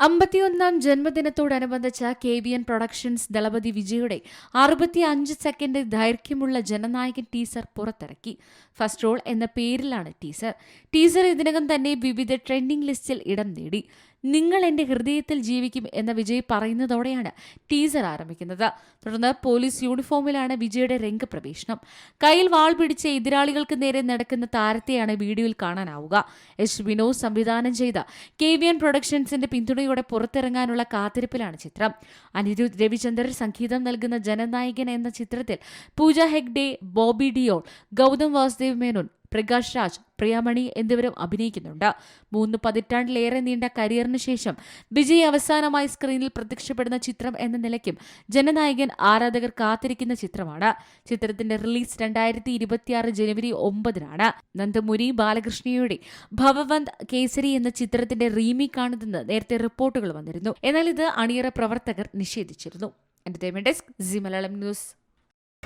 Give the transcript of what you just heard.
അമ്പത്തിയൊന്നാം ജന്മദിനത്തോടനുബന്ധിച്ച് K B N productions Thalapathy വിജയുടെ അറുപത്തി അഞ്ച് സെക്കൻഡ് ദൈർഘ്യമുള്ള ജനനായകൻ ടീസർ പുറത്തിറക്കി. ഫസ്റ്റ് റോൾ എന്ന പേരിലാണ് ടീസർ ടീസർ ഇതിനകം തന്നെ വിവിധ ട്രെൻഡിംഗ് ലിസ്റ്റിൽ ഇടം നേടി. നിങ്ങൾ എന്റെ ഹൃദയത്തിൽ ജീവിക്കും എന്ന വിജയ് പറയുന്നതോടെയാണ് ടീസർ ആരംഭിക്കുന്നത്. തുടർന്ന് പോലീസ് യൂണിഫോമിലാണ് വിജയുടെ രംഗപ്രവേശനം. കയ്യിൽ വാൾ പിടിച്ച എതിരാളികൾക്ക് നേരെ നടക്കുന്ന താരത്തെയാണ് വീഡിയോയിൽ കാണാനാവുക. എച്ച് വിനോദ് സംവിധാനം ചെയ്ത കെ വി എൻ പ്രൊഡക്ഷൻസിന്റെ പുറത്തിറങ്ങാനുള്ള കാത്തിരിപ്പിലാണ് ചിത്രം. അനിരുദ്ധ് രവിചന്ദ്രൻ സംഗീതം നൽകുന്ന ജനനായകൻ എന്ന ചിത്രത്തിൽ പൂജ ഹെഗ്ഡെ ബോബി ഡിയോൾ ഗൗതം വാസുദേവ് മേനോൻ പ്രകാശ് രാജ് പ്രിയാമണി എന്നിവരും അഭിനയിക്കുന്നുണ്ട്. മൂന്ന് പതിറ്റാണ്ടിലേറെ നീണ്ട കരിയറിന് ശേഷം വിജയ് അവസാനമായി സ്ക്രീനിൽ പ്രത്യക്ഷപ്പെടുന്ന ചിത്രം എന്ന നിലയ്ക്കും ജനനായകൻ ആരാധകർ കാത്തിരിക്കുന്ന ചിത്രമാണ്. ചിത്രത്തിന്റെ റിലീസ് രണ്ടായിരത്തി ഇരുപത്തിയാറ് ജനുവരി ഒമ്പതിനാണ്. നന്ദമുരി ബാലകൃഷ്ണയുടെ ഭവവന്ത് കേസരി എന്ന ചിത്രത്തിന്റെ റീമേക്ക് ആണിതെന്ന് നേരത്തെ റിപ്പോർട്ടുകൾ വന്നിരുന്നു. എന്നാൽ ഇത് അണിയറ പ്രവർത്തകർ നിഷേധിച്ചിരുന്നു. Entertainment desk Zee Malayalam News